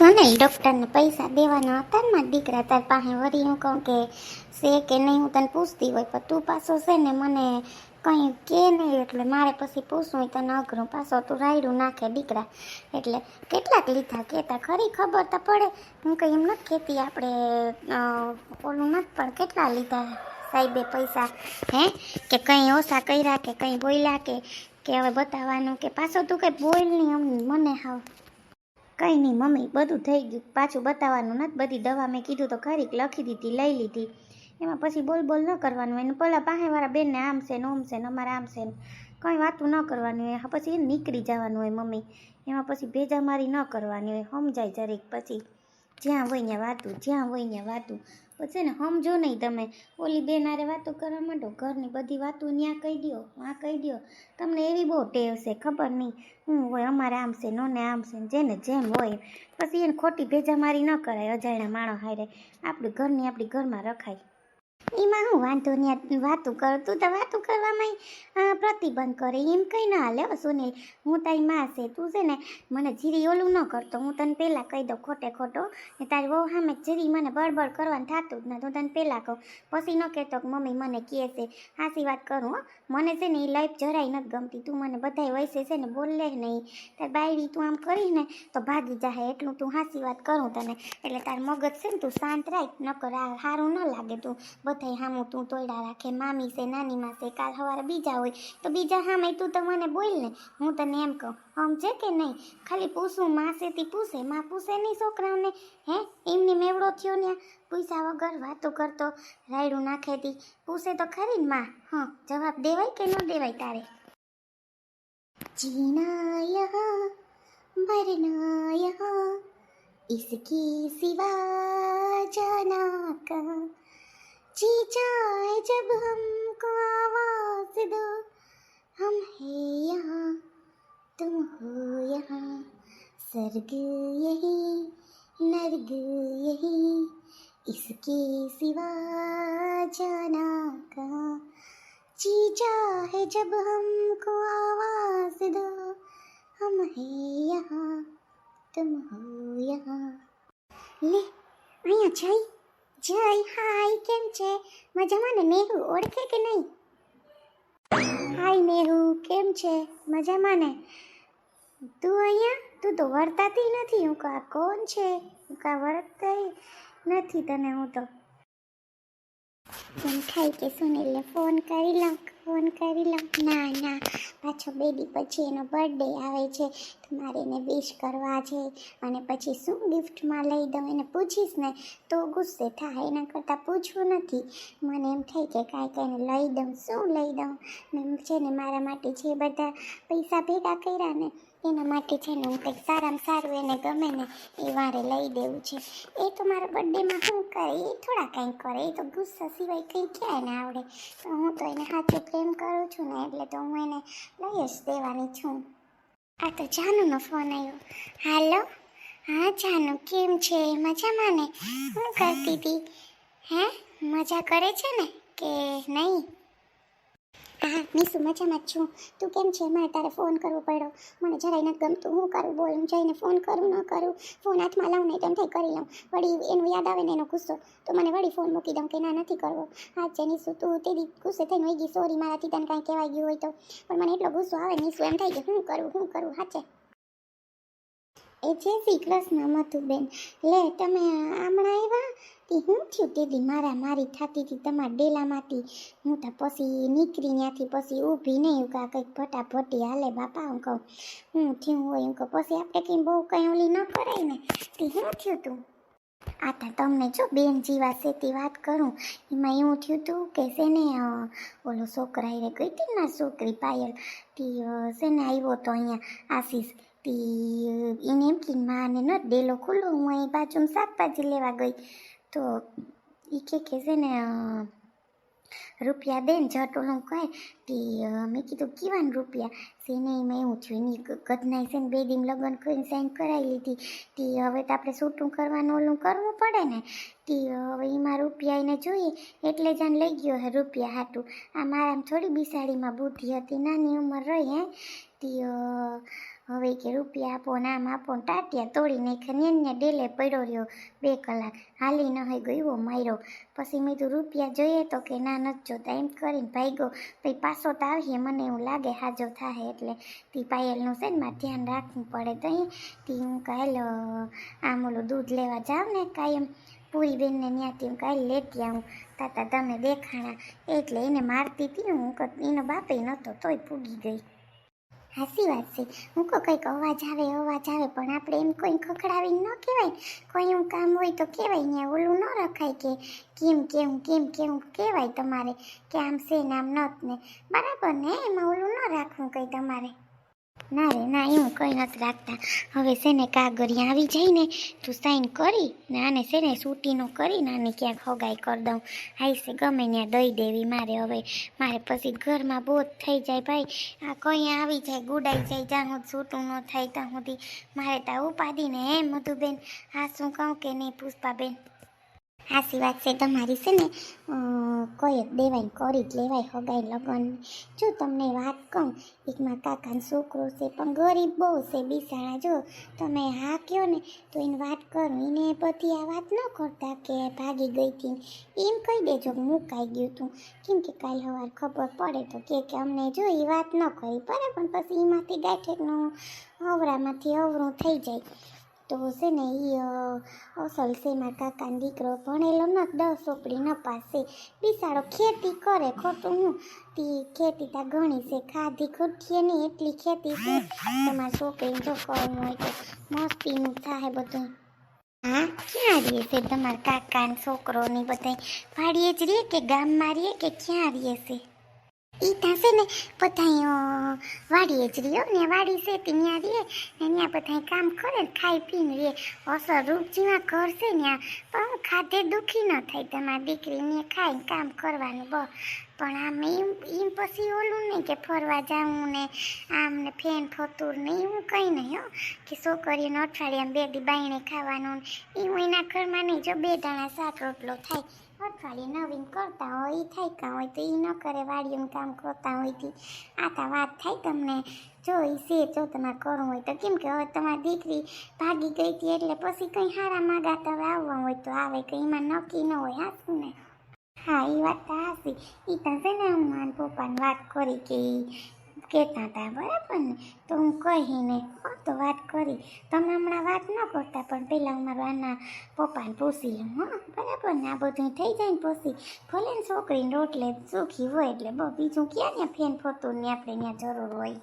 સોનલ ડૉક્ટરને પૈસા દેવાના હતા ને મારા દીકરા તાર પાસે વરી હું કહું કે છે કે નહીં, હું તને પૂછતી હોય, પણ તું પાછો છે ને મને કંઈ કે નહીં, એટલે મારે પછી પૂછવું હોય તને અઘરું. પાછો તું રાયડું નાખે દીકરા. એટલે કેટલાક લીધા કહેતા, ખરી ખબર તો પડે. હું કંઈ એમ નથી કહેતી, આપણે ઓલું નથી, પણ કેટલા લીધા સાહેબે પૈસા, હે? કે કંઈ ઓછા કર્યા કે કંઈ બોલ્યા કે કે હવે બતાવવાનું કે પાછો તું કંઈ બોલ નહીં મને હાવ. કંઈ નહીં, મમ્મી, બધું થઈ ગયું. પાછું બતાવવાનું નથી. બધી દવા મેં કીધું તો ખરીક લખી દીધી, લઈ લીધી. એમાં પછી બોલ બોલ ન કરવાનું. હોય ને પેલા પાસેવાળા બેનને આમ છે ને ઓમ છે ને અમારે આમ છે ને કંઈ વાતું ન કરવાની હોય. પછી એ નીકળી જવાનું હોય મમ્મી. એમાં પછી ભેજા મારી ન કરવાની હોય. સમજાય જરીક પછી. જ્યાં હોય ત્યાં વાતું, જ્યાં હોય ત્યાં વાતું. પછી ને સમજો નહીં તમે. ઓલી બેન હારે વાતો કરવા માંડો, ઘરની બધી વાતો ત્યાં કહી દો આ કહી દો તમને એવી બહુ ટેવ છે, ખબર નહીં. હું હોય, અમારે આમ છે નોને આમ છે જેને જેમ હોય. પછી એને ખોટી ભેજામારી ન કરાય, અજાણ્યા માણસ હારે. આપણી ઘરની આપણી ઘરમાં રખાય. એમાં હું વાંધો નહીં વાતું કર તું તો વાતું કરવામાં પ્રતિબંધ કરે. એમ કંઈ ના હાલે. હો સુનિલ, હું તારી માં છે, તું છે ને મને જીરી ઓલું ન કરતો હું તને પહેલાં કહી દઉં ખોટે ખોટો. ને તારી વહુ સામે જીરી મને બળબડ કરવાનું થતું જ ના તું તને પહેલાં કહું. પછી ન કહેતો કે મમ્મી મને કહે છે. હાસી વાત કરું, હો. મને છે ને એ લાઈફ જરાય નથી ગમતી. તું મને બધાય વયસે છે ને બોલે નહીં. તારી બાયડી તું આમ કરીશ ને તો ભાગી જાહે. એટલું તું હાસી વાત કરું તને. એટલે તાર મગજ છે ને તું શાંત રાખ, નકર સારું ન લાગે તું. બધાય હામું તું તોયડા રાખે મામી છે નાની માં છે કાલ સવારે બીજા હોય તો બીજા સામે તું તો મને બોલ ને હું તને એમ કહું સમજે કે નહીં ખાલી પૂછું માં સેથી પૂછે માં પૂછે નહીં છોકરાઓને હે એમને મેવડો થયો ને પૂછ્યા વગર વાતો કરતો રાયડું નાખેતી પૂછે તો ખરી ને માં હા જવાબ દેવાય કે ન દેવાય તારે जीना यहाँ मरना यहाँ इसके सिवा जाना कहाँ चीचाए जब हमको आवाज़ दो, हम हैं यहाँ, तुम हो यहाँ सर्ग यही, नर्ग यही, इसके सिवा जाना कहाँ? चीचा है जब हमको आवाज़ दो, हम हैं यहाँ, तुम हो यहाँ। ले, आई જય હાય, કેમ છે? મજામાં ને? નેહુ ઓળખે કે નહીં? હાય નેહુ કેમ છે? મજામાં ને? તું અહીંયા? તું તો વર્તાતી નથી. હું કા, કોણ છે? હું કા વર્તાઈ નથી તને, હું તો. કેમ થાય કે સુનિલને ફોન કરી લઉં. ફોન કરી લઉં. ના ના, પાછો બે દી પછી એનો બર્થડે આવે છે. તો મારે એને વિશ કરવા છે. અને પછી શું ગિફ્ટમાં લઈ દઉં એને પૂછીશ ને, તો ગુસ્સે થાય. એના કરતાં પૂછવું નથી. મને એમ થાય કે કાંઈ કાંઈને લઈ દઉં. શું લઈ દઉં? ને છે ને, મારા માટે જે બધા પૈસા ભેગા કર્યા ને એના માટે છે ને હું કંઈક સારામાં સારું એને ગમે ને એ વારે લઈ દેવું છે. એ તો મારા બર્થડેમાં શું કરે, એ થોડા કંઈક કરે, એ તો ગુસ્સા સિવાય કંઈ ક્યાં એને આવડે. તો હું તો એને સાચો પ્રેમ કરું છું ને એટલે તો હું એને લઈ જ દેવાની છું. આ તો જાનુનો ફોન આવ્યો હાલો? હા, જાનુ, કેમ છે? મજામાં ને? શું કરતી હતી હે? મજા કરે છે ને? કે નહીં? હા મીસુ મજામાં જ છું. તું કેમ છે? મારે તારે ફોન કરવો પડ્યો. મને જરાય નથી ગમતું. હું કરું? બોલ. હું જઈને ફોન કરું, ન કરું? ફોન હાથમાં લઉં નહીં તેમ થઈ કરી લઉં. વળી એનું યાદ આવે ને એનો ગુસ્સો, તો મને વળી ફોન મૂકી દઉં કે ના, નથી કરવો. હા છે નીસુ. તું તે દી ગુસ્સે થઈને વહી ગઈ. સોરી મારાથી તને કાંઈ કહેવાય ગયું હોય તો. પણ મને એટલો ગુસ્સો આવે નીસુ, એમ થાય કે શું કરું શું કરું? હાચે એ જે શ્રી કૃષ્ણ મથુબેન લે, તમે હમણાં આવ્યા? કે હું થયું તે દી મારા, મારી થતી હતી તમારા ડેલામાંથી. હું તો પછી નીકળી ત્યાંથી પછી ઊભી નહીં, એવું કા કંઈક ફટાફટી હાલે બાપા, હું કહું. હું થયું હોય એમ કહું. પછી આપણે કંઈ બહુ કંઈ ઓલી ન કરાય ને, તે શું થયું તું? આ તો તમને જો બેન જીવા છે તે વાત કરું, એમાં એવું થયું હતું કે છે ને ઓલો છોકરા એ ગઈ હતી ને છોકરી પાયલ, તે છે ને આવ્યો તો અહીંયા આશીષ, તી એને એમ કે માને ન, ડેલો ખુલ્લો હું અહીં બાજુમાં શાકભાજી લેવા ગઈ. તો એ કે કે છે ને રૂપિયા દે ને જટ ઓલું કહે તે મેં કીધું કીવાન રૂપિયા? સેને એમાં એવું થયું, એની ગ- છે ને બે દિન લગ્ન કરીને સાઈન કરાવી લીધી. તે હવે તો આપણે શૂટિંગ કરવાનું, ઓલું કરવું પડે ને? તે હવે એમાં રૂપિયા એને જોઈએ, એટલે જ આને લઈ ગયો હે રૂપિયા હાટું. આ મારા થોડી બિસાડીમાં બુદ્ધિ હતી, નાની ઉંમર રહી હે. તી હવે કે રૂપિયા આપો ને આમ આપો ટાટિયા તોડી નાખ્યા ને ડેલે પડ્યો રહ્યો બે કલાક. હાલી ન હોય ગયો માર્યો. પછી મેં તું રૂપિયા જોઈએ તો કે ના, નથી જોતા. એમ કરીને ભાગ્યો પછી પાછો તો આવીએ, મને એવું લાગે હાજો થાય એટલે તી પાયલનું છે ને મારે ધ્યાન રાખવું પડે તો તી હું કાલ આમ ઓલું દૂધ લેવા જાઉં ને કાયમ, પૂરી બેનને ત્યાંથી હું કાલે લેતી આવું. તાતા તમે દેખાણા. એટલે એને મારતી હતી હું એનો બાપે નહોતો તોય પૂગી ગઈ. હાસી વાત છે. હું કહું કંઈક અવાજ આવે અવાજ આવે, પણ આપણે એમ કોઈ ખખડાવીને ન કહેવાય. કોઈ એવું કામ હોય તો કહેવાય ત્યાં ઓલું ન રખાય કે કેમ કેમ કેમ કેવું કહેવાય તમારે. કે આમ છે ને આમ નત ને. બરાબર ને? એમાં ઓલું ન રાખવું કંઈ તમારે. ના રે, ના, એવું કંઈ નથી રાખતા. હવે છે ને કાગળિયા આવી જાય ને, તું સાઈન કરી, ને આને છે ને સૂટીનો કરી ને આને ક્યાંક હગાઈ કરી દઉં. આઈસે ગમે ત્યાં દઈ દેવી મારે હવે. મારે પછી ઘરમાં બોધ થઈ જાય ભાઈ. આ કંઈ આવી જાય, ગુડાઈ જાય, જ્યાં હું છૂટું ન થાય ત્યાં સુધી. મારે ત્યાં ઉપાડીને હે મધુબેન હા શું કહું કે નહીં, પુષ્પાબેન? હાસી વાત છે તમારી છે ને કોઈ દેવાય કરી જ લેવાય હગાઈ લગન. જો તમને વાત કહું, એક મારા કાકાનો છોકરો છે, પણ ગરીબ બહુ છે બિસાડા જો તમે હા કહો ને, તો એને વાત કરું. એને બધી આ વાત ન કરતા કે ભાગી ગઈ હતી. એમ કહી દેજો કે મુકાઈ ગયું તું. કેમ કે કાલ સવાર ખબર પડે તો કે કે અમને જો એ વાત ન કરી. બરાબર પણ પછી એમાંથી ગાંઠેકનું અવરામાંથી અવરું થઈ જાય. તો છે ને એ અસલ છે મારા કાકાનો દીકરો ભણેલો ન દસ ચોપડી ન પાસે. બિસાડો ખેતી કરે ખોટું હું. તી ખેતી તા ઘણી છે. ખાધી ખૂટીએ નહીં એટલી ખેતી છે. તમારા છોકરીને જો કરવું હોય તો મસ્તીનું થાય બધું. હા, ક્યાં રહીએ છે? તમારા કાકા ને છોકરો બધા વાડીએ જ રહીએ કે ગામમાં રહે કે ક્યાં રહીએ છે? ઈ થશે ને બધાય વાડીએ જ રહ્યો ને વાડી છે તે ત્યાં રહે ને ત્યાં બધા કામ કરે ને ખાઈ પીને રહે. અસર રૂપજીમાં ઘર છે ત્યાં પણ ખાધે દુઃખી ન થાય તમારી દીકરીને ખાઈને કામ કરવાનું બ પણ આમ એમ પછી ઓલું નહીં કે ફરવા જાવું ને આમ ને ફેન ફતુર ને એવું કંઈ નહીં, હો. કે છોકરીઓને અઠવાડિયામાં બે દી બાયણે ખાવાનું એવું એના ઘરમાં નહીં. જો બે દાણા શાક રોટલો થાય, અઠવાડિયે નવીન કરતા હોય એ કાં હોય તો એ ન કરે, વાડીઓનું કામ કરતા હોયથી આ તો વાત થાય તમને. જો એ છે, જો તમારે કરવું હોય તો. કેમ કે હવે તમારી દીકરી ભાગી ગઈ હતી એટલે પછી કંઈ હારા માગા તમે આવવા હોય તો આવે, કંઈ એમાં નક્કી ન હોય હાસું ને? હા, એ વાત તો હાસી એ તો છે ને, હું મારા પપ્પાને વાત કરી કે કહેતા હતા, બરાબર ને? તો હું કહીને હું, તો વાત કરી. તમે હમણાં વાત ન કરતા, પણ પહેલાં હું મારા આના પપ્પાને પૂછી લઉં, હા, બરાબર ને? આ બધું થઈ જાય ને પૂછી. ભલે ને છોકરીને રોટલે સુખી હોય એટલે બહુ બીજું ક્યાં ને ફેન ફોતું ને આપણે ત્યાં જરૂર હોય.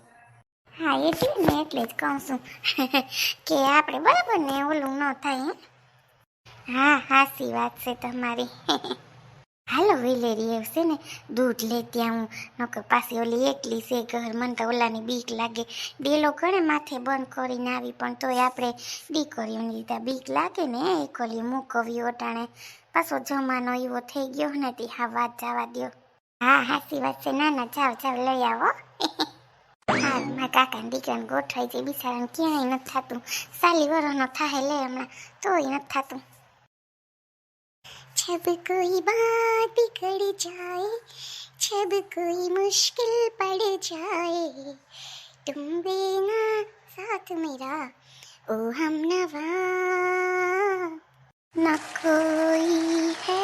હા, એટલે ને, એટલે જ કહું છું. કે આપણે, બરાબર ને, ઓલું ન થાય, હા? હાસી વાત છે તમારી. હાલો વિલેરી છે ને? દૂધ લે ત્યાં હું નકર પાછી ઓલી એકલી છે ઘર, મને તો ઓલાની બીક લાગે. ડેલો ઘણે માથે બંધ કરીને આવી, પણ તોય આપણે દીકરીઓની લીધા બીક લાગે ને એક ઓલી મૂકવી ઓટાણે પાછો જમાનો એવો થઈ ગયો ને, તે હા વાત જવા દ્યો. હા હાસી વાત છે. ના ના, જાવ જાવ, લઈ આવો. હા, મારા કાકાના દીકરાને ગોઠવાય છે બિચારાને ક્યાંય નથી થતું. સાલી વરોનો થાય લે હમણાં. તોય નથી થતું. जब कोई बात बिगड़ जाए जब कोई मुश्किल पड़ जाए तुम देना साथ मेरा ओ हम नवा न कोई है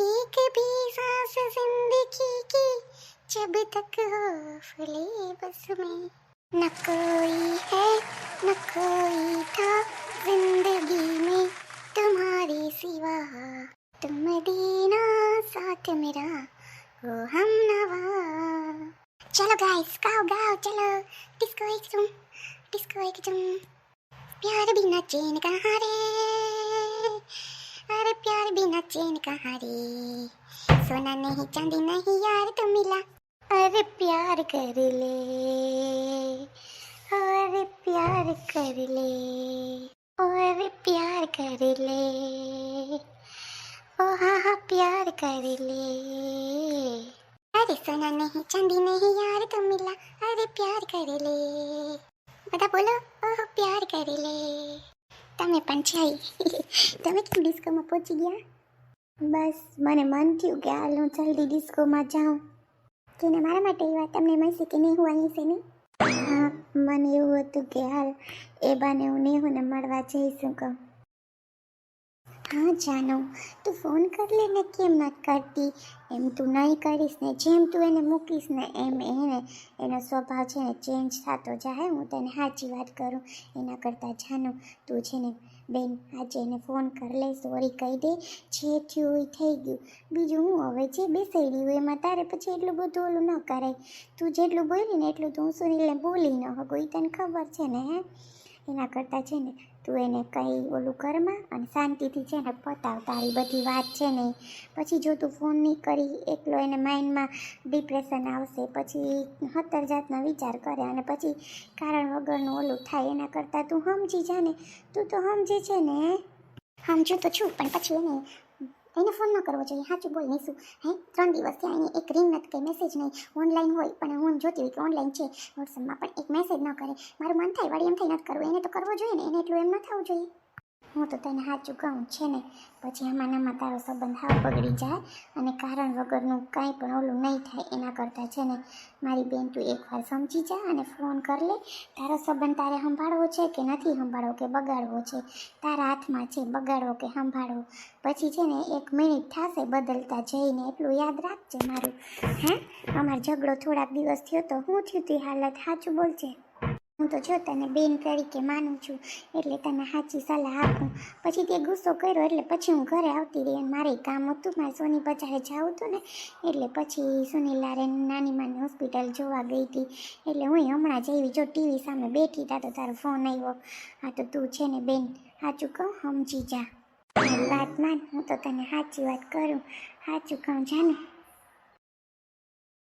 एक भी सांस ज़िंदगी की, जब तक हो फुले बस में। न कोई है, न कोई था ज़िंदगी में तुम्हारे सिवा। तुम देना साथ मेरा ओ हम नवा। चलो गाइस गाओ गाओ, चलो। डिस्को एक तुम डिस्को एक तुम। प्यार बिना चैन कहाँ रे? अरे प्यार बिना चैन कहाँ रे सोना नहीं चांदी नहीं यार तो मिला अरे प्यार कर ले अरे प्यार कर ले अरे प्यार कर ले ओ हाँ हाँ प्यार कर ले अरे सोना नहीं चांदी नहीं यार तो मिला अरे प्यार कर લે બધા બોલો ઓહો પ્યાર કરી લે તમે પણ જાય તમે કેમ ડિસ્કોમાં પહોંચી ગયા? બસ, મને મન થયું કે હાલ હું જલ્દી ડિસ્કોમાં જાઉં. કે મારા માટે એ વાત તમને મળશે કે નહીં, હું અહીં છે નહીં? હા, મને એવું હતું કે હાલ એ બાને હું નેહુને મળવા જઈશું કહું. હા, જાનો. તું ફોન કર લે ને, કેમ નથી કરતી? એમ તું નહીં કરીશ ને, જેમ તું એને મૂકીશ ને, એમ એને, એનો સ્વભાવ છે ને ચેન્જ થતો જાય. હું તને સાચી વાત કરું. એના કરતાં જાનો, તું છે ને, બેન, આજે એને ફોન કર લે સોરી કહી દે. જે થયું એ થઈ ગયું. બીજું હું હવે જે બેસાડ્યું એમાં તારે પછી એટલું બધું ઓલું ન કરાય. તું જેટલું બોલી ને એટલું તું સુનિલને બોલી ન હગો એ તને ખબર છે ને, હે? એના કરતાં છે ને તું એને કંઈ ઓલું ઘરમાં અને શાંતિથી છે ને પતાવ, તારી બધી વાત છે ને પછી જો તું ફોન નહીં કરી, એકલો એને માઇન્ડમાં ડિપ્રેશન આવશે, પછી હતર જાતનો વિચાર કરે અને પછી કારણ વગરનું ઓલું થાય, એના કરતાં તું સમજી જા ને. તું તો સમજે છે ને. સમજું તો છું, પણ પછી એને એને ફોન ન કરવો જોઈએ. સાચું બોલ નહીં શું હે? ત્રણ દિવસ થયા એને એક રિંગ નથી કે મેસેજ નહીં. ઓનલાઈન હોય, પણ હું જોતી હોય કે ઓનલાઈન છે. વોટ્સઅપમાં પણ એક મેસેજ ન કરે. મારું મન થાય, વળી એમ થાય, નથી કરવું. એને તો કરવો જોઈએ ને. એને એટલું એમ ન થવું જોઈએ. હું તો તને સાચું કહું, છે ને? પછી આમાં તારો સંબંધ હાવ બગડી જાય અને કારણ વગરનું કાંઈ પણ ઓલું નહીં થાય. કરતાં છે ને, મારી બેન તું એકવાર સમજી જા અને ફોન કર લે. તારો સંબંધ તારે સંભાળવો છે કે નથી સંભાળવો કે બગાડવો છે? તારા હાથમાં છે બગાડવો કે સંભાળવો? પછી છે ને એક મિનિટ થશે બદલતા જઈને એટલું યાદ રાખજે મારું. હે? અમારો ઝઘડો થોડાક દિવસ થયો તો હું થયું તી હાલત? સાચું બોલજે. હું તો જો તને બેન તરીકે માનું છું, એટલે તને સાચી સલાહ આપું. પછી તે ગુસ્સો કર્યો, એટલે પછી હું ઘરે આવતી રહી અને મારે કામ હતું, મારે સોની બજારે જવું હતું ને, એટલે પછી સુનિલારે નાની માની હોસ્પિટલ જોવા ગઈ હતી. એટલે હું હમણાં જેવી જો ટીવી સામે બેઠી હતા તો તારો ફોન આવ્યો. હા, તો તું છે ને બેન, સાચું કહું, સમજી જા. વાત માન, હું તો તને સાચી વાત કરું. સાચું કહું જાને